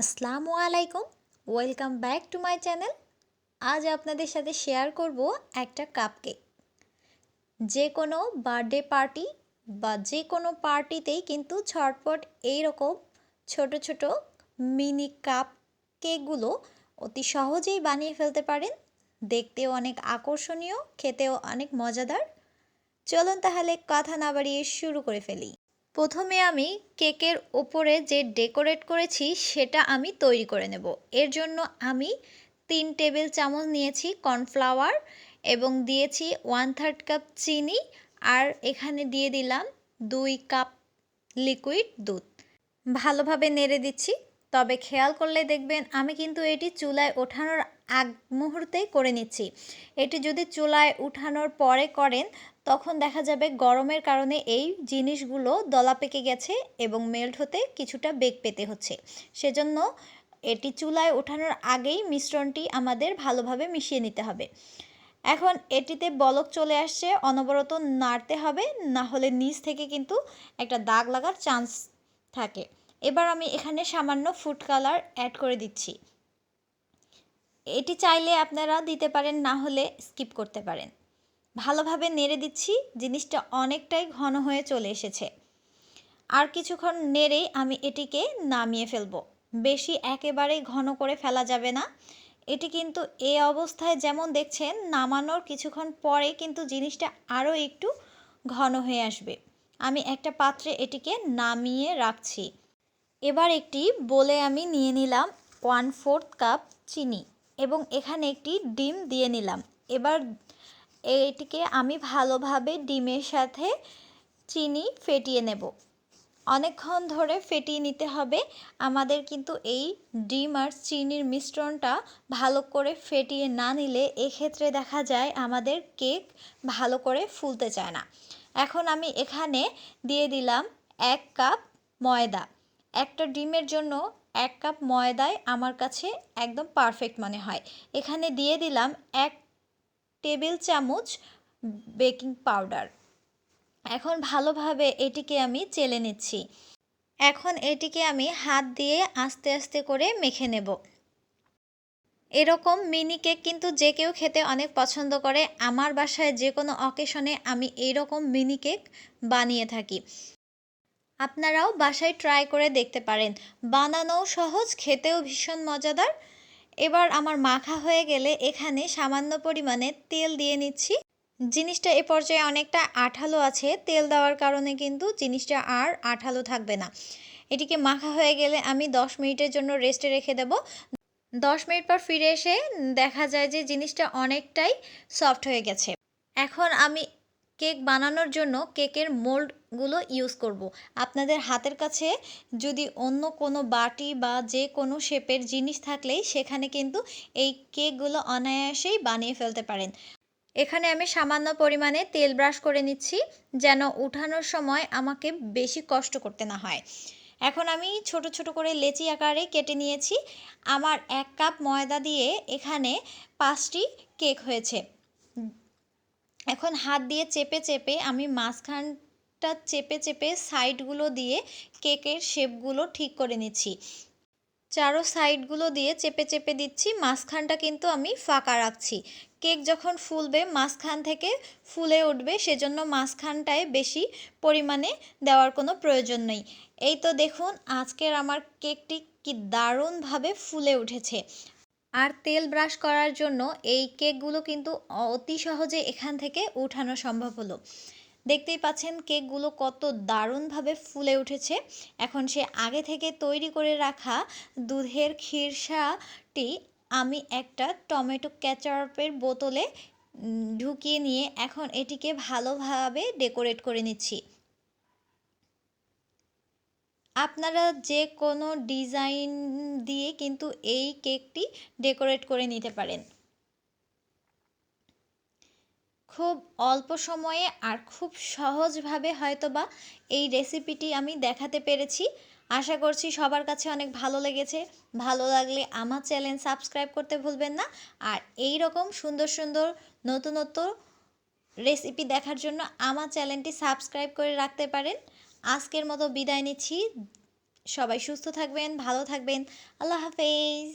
আসসালামু আলাইকুম। Welcome back to my channel আজ আপনাদের সাথে শেয়ার করব একটা কাপকেক যে কোনো বার্থডে পার্টি বা যে কোনো পার্টিতেই কিন্তু ঝটপট এইরকম ছোট ছোট মিনি কাপ কেকগুলো অতি সহজেই বানিয়ে ফেলতে পারেন। দেখতেও অনেক আকর্ষণীয়, খেতেও অনেক মজাদার। চলুন তাহলে কথা না বাড়িয়ে শুরু করে ফেলি। প্রথমে আমি কেকের ওপরে যে ডেকোরেট করেছি সেটা আমি তৈরি করে নেব। এর জন্য আমি তিন টেবিল চামচ নিয়েছি কর্নফ্লাওয়ার এবং দিয়েছি ওয়ান থার্ড কাপ চিনি আর এখানে দিয়ে দিলাম দুই কাপ লিকুইড দুধ। ভালোভাবে নেড়ে দিচ্ছি। তবে খেয়াল করলে দেখবেন আমি কিন্তু এটি চুলায় ওঠানোর আগ মুহূর্তেই করে নিচ্ছি। এটি যদি চুলায় উঠানোর পরে করেন, তখন দেখা যাবে গরমের কারণে এই জিনিসগুলো দলা পেকে গেছে এবং মেল্ট হতে কিছুটা বেগ পেতে হচ্ছে। সেজন্য এটি চুলায় ওঠানোর আগেই মিশ্রণটি আমাদের ভালোভাবে মিশিয়ে নিতে হবে। এখন এটিতে বলক চলে আসছে, অনবরত নাড়তে হবে, না হলে নিচ থেকে কিন্তু একটা দাগ লাগার চান্স থাকে। এবার আমি এখানে সামান্য ফুড কালার অ্যাড করে দিচ্ছি। এটি চাইলে আপনারা দিতে পারেন, না হলে স্কিপ করতে পারেন। ভালোভাবে নেড়ে দিচ্ছি, জিনিসটা অনেকটাই ঘন হয়ে চলে এসেছে। আর কিছুক্ষণ নেড়েই আমি এটিকে নামিয়ে ফেলব। বেশি একেবারেই ঘন করে ফেলা যাবে না। এটি কিন্তু এ অবস্থায় যেমন দেখছেন, নামানোর কিছুক্ষণ পরে কিন্তু জিনিসটা আরও একটু ঘন হয়ে আসবে। আমি একটা পাত্রে এটিকে নামিয়ে রাখছি। এবার একটি বলে আমি নিয়ে নিলাম ওয়ান ফোর্থ কাপ চিনি এবং এখানে একটি ডিম দিয়ে নিলাম। এবার এটিকে আমি ভালোভাবে ডিমের সাথে চিনি ফেটিয়ে নেব। অনেকক্ষণ ধরে ফেটিয়ে নিতে হবে। আমাদের কিন্তু এই ডিম আর চিনির মিশ্রণটা ভালো করে ফেটিয়ে না নিলে এক্ষেত্রে দেখা যায় আমাদের কেক ভালো করে ফুলতে চায় না। এখন আমি এখানে দিয়ে দিলাম এক কাপ ময়দা। একটা ডিমের জন্য এক কাপ ময়দায় আমার কাছে একদম পারফেক্ট মনে হয়। এখানে দিয়ে দিলাম এক টেবিল চামচ বেকিং পাউডার এখন ভালোভাবে এটিকে আমি চেলে নিচ্ছি। এখন এটিকে আমি হাত দিয়ে আস্তে আস্তে করে মেখে নেব। এরকম মিনি কেক কিন্তু যে কেউ খেতে অনেক পছন্দ করে, আমার বাসায় যে কোনো অকেশনে আমি এইরকম মিনি কেক বানিয়ে থাকি। আপনারাও বাসায় ট্রাই করে দেখতে পারেন। বানানোও সহজ, খেতেও ভীষণ মজাদার। এবার আমার মাখা হয়ে গেলে এখানে সামান্য পরিমাণে তেল দিয়ে নিচ্ছি। জিনিসটা এ পর্যায়ে অনেকটা আঠালো আছে। তেল দেওয়ার কারণে কিন্তু জিনিসটা আর আঠালো থাকবে না। এটিকে মাখা হয়ে গেলে আমি দশ মিনিটের জন্য রেস্টে রেখে দেব। দশ মিনিট পর ফিরে এসে দেখা যায় যে জিনিসটা অনেকটাই সফট হয়ে গেছে। এখন আমি কেক বানানোর জন্য কেকের মোল্ডগুলো ইউজ করব। আপনাদের হাতের কাছে যদি অন্য কোনো বাটি বা যে কোনো শেপের জিনিস থাকলেই সেখানে কিন্তু এই কেকগুলো অনায়াসেই বানিয়ে ফেলতে পারেন। এখানে আমি সামান্য পরিমাণে তেল ব্রাশ করে নিচ্ছি যেন উঠানোর সময় আমাকে বেশি কষ্ট করতে না হয়। এখন আমি ছোট ছোট করে লেচি আকারে কেটে নিয়েছি। আমার এক কাপ ময়দা দিয়ে এখানে পাঁচটি কেক হয়েছে। এখন হাত দিয়ে চেপে চেপে আমি মাঝখানটা চেপে চেপে সাইডগুলো দিয়ে কেকের শেপগুলো ঠিক করে নিচ্ছি। চারো সাইডগুলো দিয়ে চেপে চেপে দিচ্ছি, মাঝখানটা কিন্তু আমি ফাঁকা রাখছি। কেক যখন ফুলবে, মাঝখান থেকে ফুলে উঠবে, সেজন্য মাঝখানটায় বেশি পরিমাণে দেওয়ার কোনো প্রয়োজন নেই। এই তো দেখুন, আজকের আমার কেকটি কি দারুণভাবে ফুলে উঠেছে। আর তেল ব্রাশ করার জন্য এই কেকগুলো কিন্তু অতি সহজে এখান থেকে উঠানো সম্ভব হলো। দেখতেই পাচ্ছেন কেকগুলো কত দারুণভাবে ফুলে উঠেছে। এখন সে আগে থেকে তৈরি করে রাখা দুধের ক্ষীরসাটি আমি একটা টমেটো ক্যাচারপের বোতলে ঢুকিয়ে নিয়ে এখন এটিকে ভালোভাবে ডেকোরেট করে নিচ্ছি। আপনারা যে কোনো ডিজাইন দিয়ে কিন্তু এই কেকটি ডেকোরেট করে নিতে পারেন। খুব অল্প সময়ে আর খুব সহজভাবে হয়তোবা এই রেসিপিটি আমি দেখাতে পেরেছি। আশা করছি সবার কাছে অনেক ভালো লেগেছে। ভালো লাগলে আমার চ্যানেল সাবস্ক্রাইব করতে ভুলবেন না। আর এই রকম সুন্দর সুন্দর নতুনত্ব রেসিপি দেখার জন্য আমার চ্যানেলটি সাবস্ক্রাইব করে রাখতে পারেন। আজকের মতো বিদায় নিচ্ছি। সবাই সুস্থ থাকবেন, ভালো থাকবেন। আল্লাহ হাফেজ।